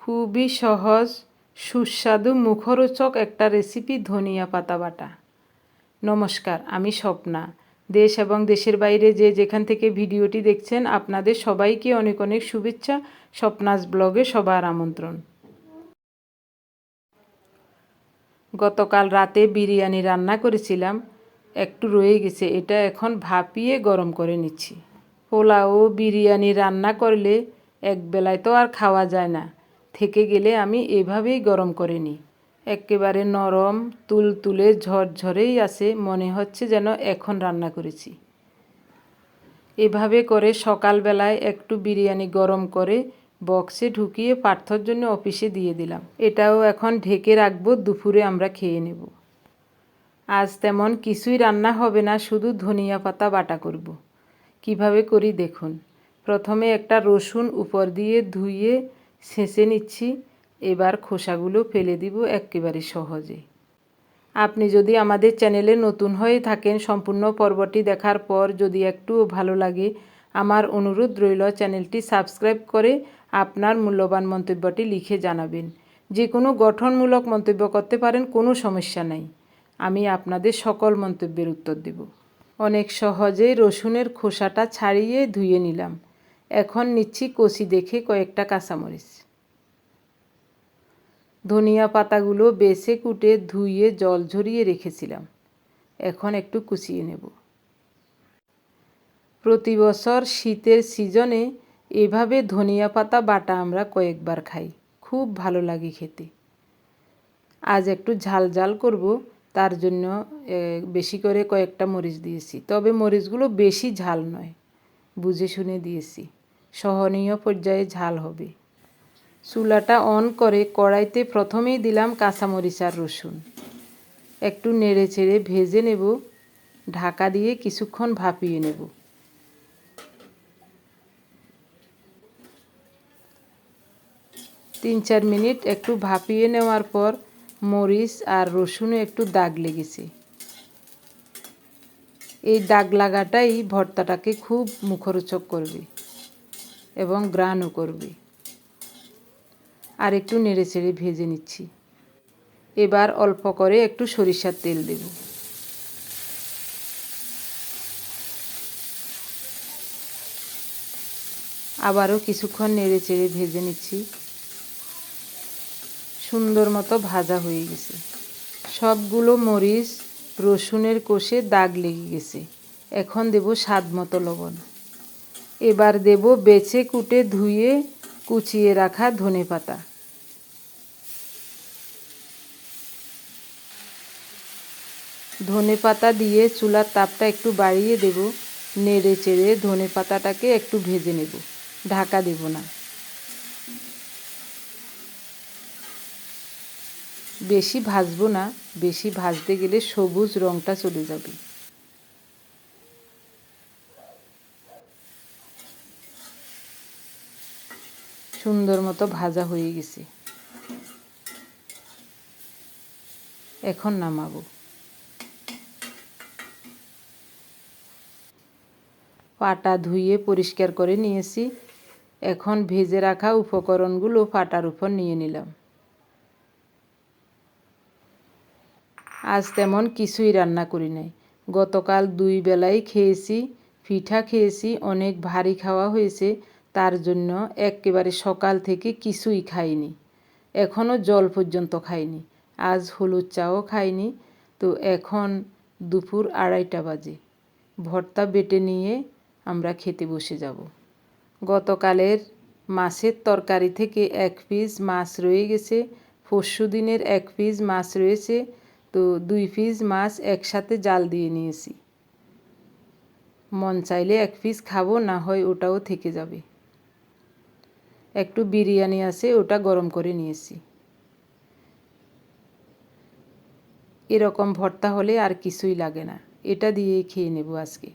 খুবই সহজ, সুস্বাদু, মুখরোচক একটা রেসিপি ধনিয়া পাতা বাটা। নমস্কার, আমি স্বপ্না। দেশ এবং দেশের বাইরে যে যেখান থেকে ভিডিওটি দেখছেন, আপনাদের সবাইকে অনেক অনেক শুভেচ্ছা, স্বপ্নাস ব্লগে সবার আমন্ত্রণ। গতকাল রাতে বিরিয়ানি রান্না করেছিলাম, একটু রয়ে গেছে, এটা এখন ভাপিয়ে গরম করে নিচ্ছি। পোলাও, বিরিয়ানি রান্না করলে এক বেলায় তো আর খাওয়া যায় না। থেকে গেলে আমি এভাবেই গরম করে নিই। একেবারে নরম, তুলতুলে, ঝরঝরেই আছে মনে হচ্ছে যেন এখন রান্না করেছি। এভাবে করে সকালবেলায় একটু বিরিয়ানি গরম করে বক্সে ঢুকিয়ে পার্থর জন্য অফিসে দিয়ে দিলাম। এটাও এখন ঢেকে রাখব, দুপুরে আমরা খেয়ে নেব। আজ তেমন কিছুই রান্না হবে না, শুধু ধনিয়া পাতা বাটা করব। কীভাবে করি দেখুন। প্রথমে একটা রসুন উপর দিয়ে ধুয়ে ছেঁচে নিচ্ছি। এবার খোসাগুলো ফেলে দিব একেবারে সহজে। আপনি যদি আমাদের চ্যানেলে নতুন হয়ে থাকেন, সম্পূর্ণ পর্বটি দেখার পর যদি একটুও ভালো লাগে, আমার অনুরোধ রইল চ্যানেলটি সাবস্ক্রাইব করে আপনার মূল্যবান মন্তব্যটি লিখে জানাবেন। যে কোনো গঠনমূলক মন্তব্য করতে পারেন, কোনো সমস্যা নাই। আমি আপনাদের সকল মন্তব্যের উত্তর দেব। অনেক সহজেই রসুনের খোসাটা ছাড়িয়ে ধুয়ে নিলাম। এখন নিচ্ছি কষি দেখে কয়েকটা কাঁচামরিচ। ধনিয়া পাতাগুলো বেছে কুটে ধুয়ে জল ঝরিয়ে রেখেছিলাম। এখন একটু কুচিয়ে নেব। প্রতি বছর শীতের সিজনে এভাবে ধনিয়া পাতা বাটা আমরা কয়েকবার খাই। খুব ভালো লাগে খেতে। আজ একটু ঝাল ঝাল করব, তার জন্য বেশি করে কয়েকটা মরিচ দিয়েছি। তবে মরিচগুলো বেশি ঝাল নয়, বুঝে শুনে দিয়েছি। সহনীয় পর্যায়ে ঝাল হবে। চুলাটা অন করে কড়াইতে প্রথমেই দিলাম কাঁচামরিচ আর রসুন। একটু নেড়ে চেড়ে ভেজে নেব। ঢাকা দিয়ে কিছুক্ষণ ভাপিয়ে নেব। তিন চার মিনিট একটু ভাপিয়ে নেওয়ার পর মরিচ আর রসুনে একটু দাগ লেগেছে। এই দাগ লাগাটাই ভর্তাটাকে খুব মুখরোচক করবে। এবং গ্রানও করবে। আর একটু নেড়ে চেড়ে ভেজে নিচ্ছি। এবার অল্প করে একটু সরিষার তেল দেব। আবারও কিছুক্ষণ নেড়ে চেড়ে ভেজে নিচ্ছি। সুন্দর মতো ভাজা হয়ে গেছে। সবগুলো মরিচ, রসুনের কোষে দাগ লেগে গেছে। এখন দেব স্বাদ মতো লবণ। এবার দেব বেছে কুটে ধুয়ে কুচিয়ে রাখা ধনে পাতা। ধনে পাতা দিয়ে চুলার তাপটা একটু বাড়িয়ে দেব, নেড়ে চেড়ে ধনে পাতাটাকে একটু ভেজে নেব, ঢাকা দেব না। বেশি ভাজবো না, বেশি ভাজতে গেলে সবুজ রঙটা চলে যাবে। সুন্দর মতো ভাজা হয়ে গেছে। এখন নামাবো। পাটা ধুয়ে পরিষ্কার করে নিয়েছি। এখন ভেজে রাখা উপকরণগুলো পাটার উপর নিয়ে নিলাম। আজ তেমন কিছুই রান্না করি নাই। গতকাল দুই বেলাই খেয়েছি, পিঠা খেয়েছি, অনেক ভারী খাওয়া হয়েছে। তার জন্য একেবারে সকাল থেকে কিছুই খাইনি। এখনও জল পর্যন্ত খাইনি। আজ হলুদ চাও খাইনি। তো এখন দুপুর আড়াইটা বাজে। ভর্তা বেটে নিয়ে আমরা খেতে বসে যাব। গতকালের মাছের তরকারি থেকে এক পিস মাছ রয়ে গেছে। পরশু দিনের এক পিস মাছ রয়েছে। তো দুই পিস মাছ একসাথে জাল দিয়ে নিয়েছি। মন চাইলে এক পিস খাব, না হয় ওটাও থেকে যাবে। একটু বিরিয়ানি আছে, ওটা গরম করে নিয়েছি। এরকম ভর্তা হলে আর কিছুই লাগে না। এটা দিয়েই খেয়ে নেব আজকে।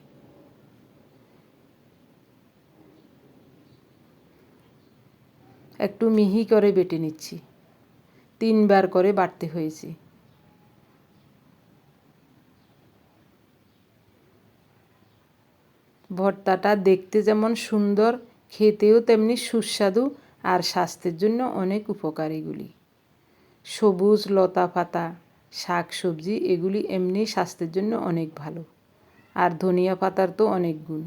একটু মিহি করে বেটে নিচ্ছি। তিনবার করে বাটতে হয়েছে। ভর্তাটা দেখতে যেমন সুন্দর খেতেও তেমনি সুস্বাদু আর স্বাস্থ্যের জন্য অনেক উপকারীগুলি সবুজ লতা পাতা, শাক সবজি এগুলি এমনি স্বাস্থ্যের জন্য অনেক ভালো। আর ধনিয়া পাতার তো অনেক গুণ।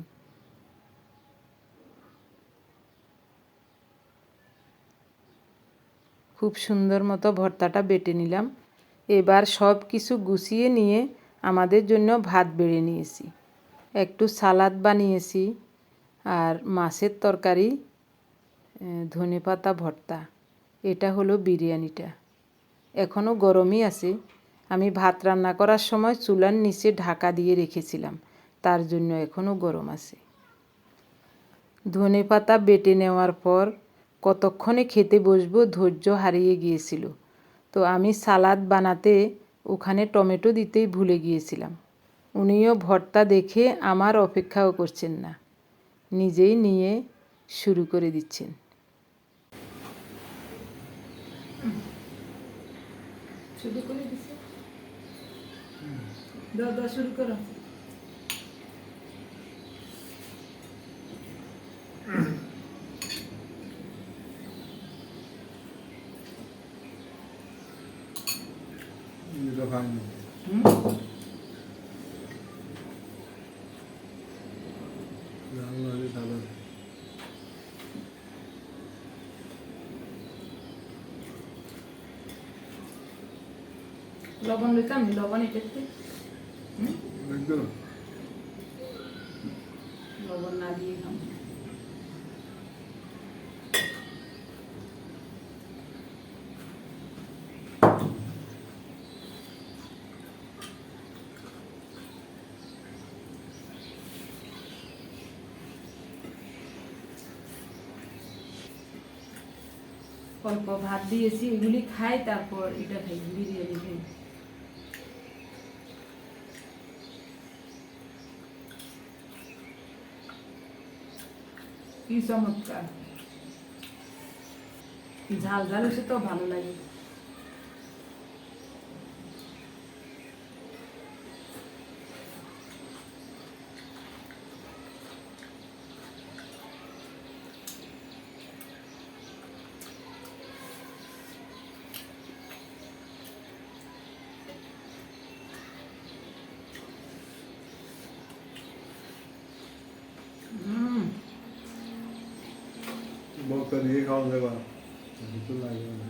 খুব সুন্দর মতো ভর্তাটা বেটে নিলাম। এবার সব কিছু গুছিয়ে নিয়ে আমাদের জন্য ভাত বেড়ে নিয়েছি। একটু সালাদ বানিয়েছি। আর মাছের তরকারি ধনে পাতা ভর্তা, এটা হলো বিরিয়ানিটা। এখনও গরমই আছে। আমি ভাত রান্না করার সময় চুলার নিচে ঢাকা দিয়ে রেখেছিলাম। তার জন্য এখনও গরম আছে। ধনে পাতা বেটে নেওয়ার পর কতক্ষণে খেতে বসবো ধৈর্য হারিয়ে গিয়েছিল। তো আমি সালাদ বানাতে ওখানে টমেটো দিতেই ভুলে গিয়েছিলাম। উনিও ভর্তা দেখে আমার অপেক্ষাও করছেন না। নিজেই নিয়ে শুরু করে দিচ্ছেন। শুরু করে দিচ্ছে দাও শুরু করো দুটো খাইনি হুম রান্না হলে ভালো লবণ লইতাম লবণ এটাতে লবণ না দিয়ে খাম অল্প ভাত দিয়েছি এগুলি খাই তারপর এটা খাই বিরিয়ানি খাই। কি চমৎকার। ঝাল ঝাল হচ্ছে তো ভালো লাগে হুম বক্তা দিয়ে খাওয়া যাবে কিছু লাগবে না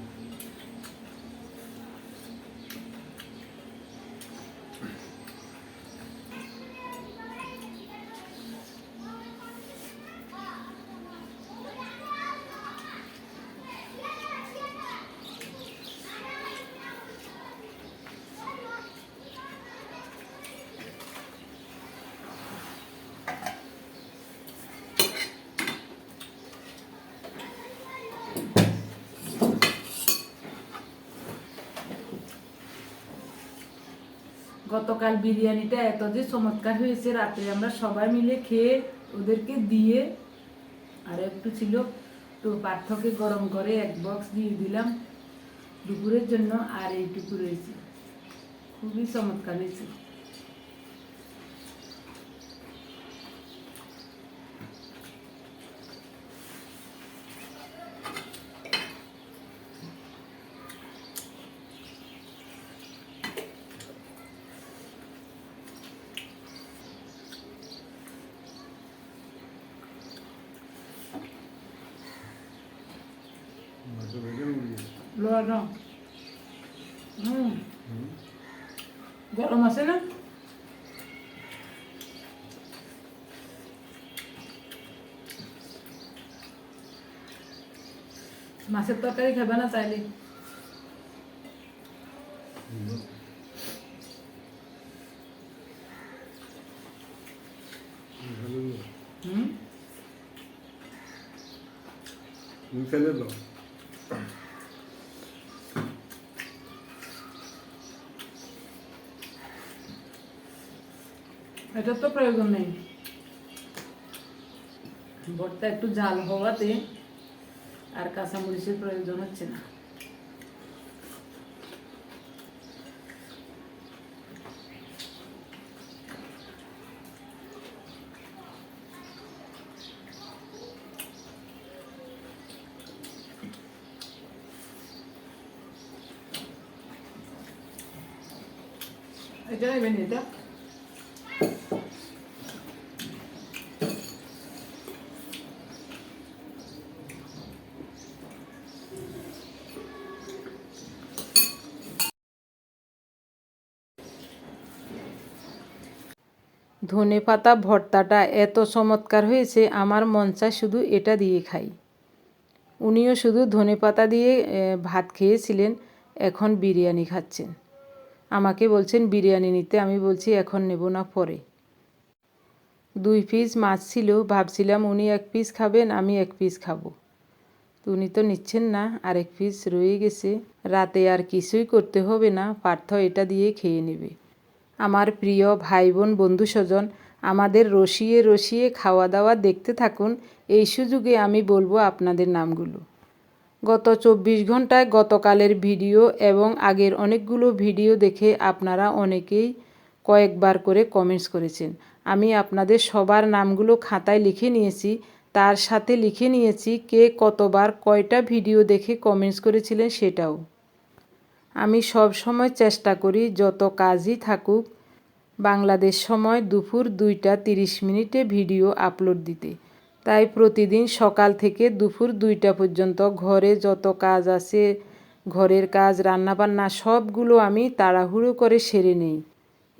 গতকাল বিরিয়ানিটা এত যে চমৎকার হয়েছে রাত্রে আমরা সবাই মিলে খেয়ে ওদেরকে দিয়ে আর একটু ছিল। তো পার্থকে গরম করে এক বক্স দিয়ে দিলাম দুপুরের জন্য, আর এইটুকু রয়েছে। খুবই চমৎকার হয়েছে। লোয়ার রং হুম গরম আছে না মাছের তরকারি খাবে না চাইলে এটা তো প্রয়োজন নেই। ভর্তা একটু জাল হওয়াতে আর কাঁচামরিচের প্রয়োজন হচ্ছে না। এটা এটা? ধনে পাতা ভর্তাটা এত চমৎকার হয়েছে, আমার মন চায় শুধু এটা দিয়ে খাই। উনিও শুধু ধনে পাতা দিয়ে ভাত খেয়েছিলেন, এখন বিরিয়ানি খাচ্ছেন। আমাকে বলছেন, বিরিয়ানি নিতে। আমি বলছি, এখন নেব না পরে। দুই পিস মাছ ছিল, ভাবছিলাম, উনি এক পিস খাবেন, আমি এক পিস খাব। উনি তো নিচ্ছেন না, আরেক পিস রয়ে গেছে। রাতে আর কিছুই করতে হবে না, পার্থ এটা দিয়ে খেয়ে নেবে। আমার প্রিয় ভাই বোন বন্ধু স্বজন আমাদের রসিয়ে রসিয়ে খাওয়া দাওয়া দেখতে থাকুন। এই সুযোগে আমি বলব আপনাদের নামগুলো। গত চব্বিশ ঘন্টায় গতকালের ভিডিও এবং আগের অনেকগুলো ভিডিও দেখে আপনারা অনেকেই কয়েকবার করে কমেন্টস করেছেন। আমি আপনাদের সবার নামগুলো খাতায় লিখে নিয়েছি। তার সাথে লিখে নিয়েছি কে কতবার কয়টা ভিডিও দেখে কমেন্টস করেছিলেন সেটাও। আমি সব সময় চেষ্টা করি যত কাজই থাকুক, বাংলাদেশ সময় দুপুর দুইটা তিরিশ মিনিটে ভিডিও আপলোড দিতে। তাই প্রতিদিন সকাল থেকে দুপুর দুইটা পর্যন্ত ঘরে যত কাজ আছে, ঘরের কাজ, রান্নাবান্না সবগুলো আমি তাড়াহুড়ো করে সেরে নেই।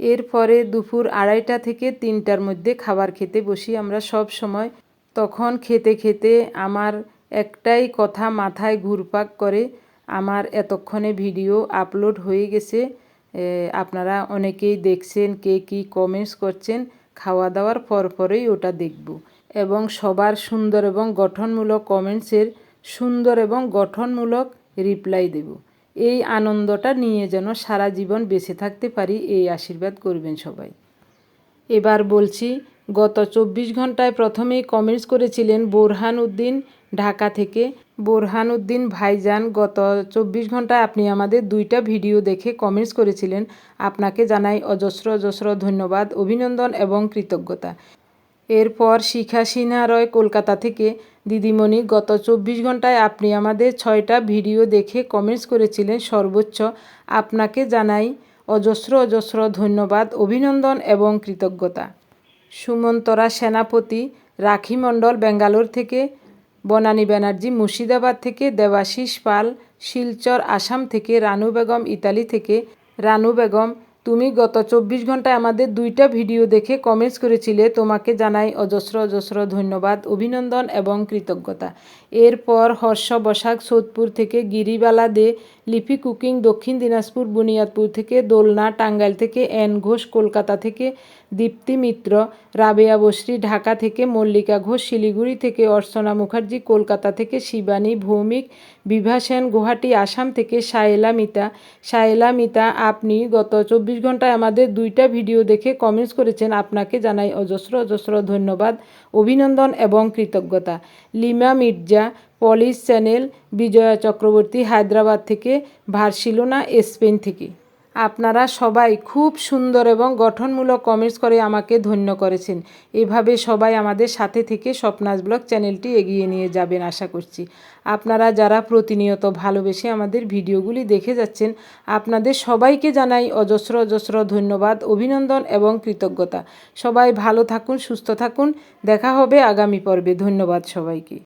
এরপরে দুপুর আড়াইটা থেকে তিনটার মধ্যে খাবার খেতে বসি আমরা সব সময়। তখন খেতে খেতে আমার একটাই কথা মাথায় ঘুরপাক করে আমার এতক্ষণে ভিডিও আপলোড হয়ে গেছে আপনারা অনেকেই দেখছেন কে কী কমেন্টস করছেন খাওয়া দাওয়ার পর পরেই ওটা দেখব। এবং সবার সুন্দর এবং গঠনমূলক কমেন্টসের সুন্দর এবং গঠনমূলক রিপ্লাই দেব। এই আনন্দটা নিয়ে যেন সারা জীবন বেঁচে থাকতে পারি, এই আশীর্বাদ করবেন সবাই। এবার বলছি, গত চব্বিশ ঘন্টায় প্রথমেই কমেন্টস করেছিলেন বোরহান উদ্দিন ঢাকা থেকে। বোরহান উদ্দিন ভাইজান, গত চব্বিশ ঘন্টায় আপনি আমাদের দুইটা ভিডিও দেখে কমেন্টস করেছিলেন। আপনাকে জানাই অজস্র অজস্র ধন্যবাদ, অভিনন্দন এবং কৃতজ্ঞতা। এরপর শিখা সিনহা রয় কলকাতা থেকে, দিদিমণি, গত চব্বিশ ঘন্টায় আপনি আমাদের ছয়টা ভিডিও দেখে কমেন্টস করেছিলেন সর্বোচ্চ। আপনাকে জানাই অজস্র অজস্র ধন্যবাদ, অভিনন্দন এবং কৃতজ্ঞতা। সুমন্তরা সেনাপতি, রাখি মণ্ডল বেঙ্গালোর থেকে বনানী ব্যানার্জি মুর্শিদাবাদ থেকে দেবাশিস পাল, শিলচর, আসাম থেকে রানু বেগম, ইতালি থেকে রানু বেগম। তুমি গত চব্বিশ ঘন্টায় আমাদের দুইটা ভিডিও দেখে কমেন্টস করেছিলে। তোমাকে জানাই অজস্র অজস্র ধন্যবাদ, অভিনন্দন এবং কৃতজ্ঞতা। এরপর হর্ষ বসাক সোদপুর থেকে গিরিবালা দে লিপি কুকিং দক্ষিণ দিনাজপুর বুনিয়াদপুর থেকে দোলনা টাঙ্গাইল থেকে এন ঘোষ কলকাতা থেকে দীপ্তি মিত্র, রাবেয়া বশ্রী ঢাকা থেকে মল্লিকা ঘোষ শিলিগুড়ি থেকে অর্চনা মুখার্জি কলকাতা থেকে শিবানী ভৌমিক, বিভা সেন আসাম থেকে সায়েলা মিতা। সায়েলা মিতা, আপনি গত চব্বিশ ঘন্টায় আমাদের দুইটা ভিডিও দেখে কমেন্টস করেছেন। আপনাকে জানাই অজস্র অজস্র ধন্যবাদ, অভিনন্দন এবং কৃতজ্ঞতা। লিমা মির্জা পলিশ চ্যানেল বিজয়া চক্রবর্তী হায়দ্রাবাদ থেকে ভার্সিলোনা স্পেন থেকে। আপনারা সবাই খুব সুন্দর এবং গঠনমূলক কমেন্টস করে আমাকে ধন্য করেছেন। এভাবে সবাই আমাদের সাথে থেকে স্বপ্নাস ব্লগ চ্যানেলটি এগিয়ে নিয়ে যাবেন আশা করছি। আপনারা যারা প্রতিনিয়ত ভালোবেসে আমাদের ভিডিওগুলি দেখে যাচ্ছেন, আপনাদের সবাইকে জানাই অজস্র অজস্র ধন্যবাদ, অভিনন্দন এবং কৃতজ্ঞতা। সবাই ভালো থাকুন, সুস্থ থাকুন। দেখা হবে আগামী পর্বে। ধন্যবাদ সবাইকে।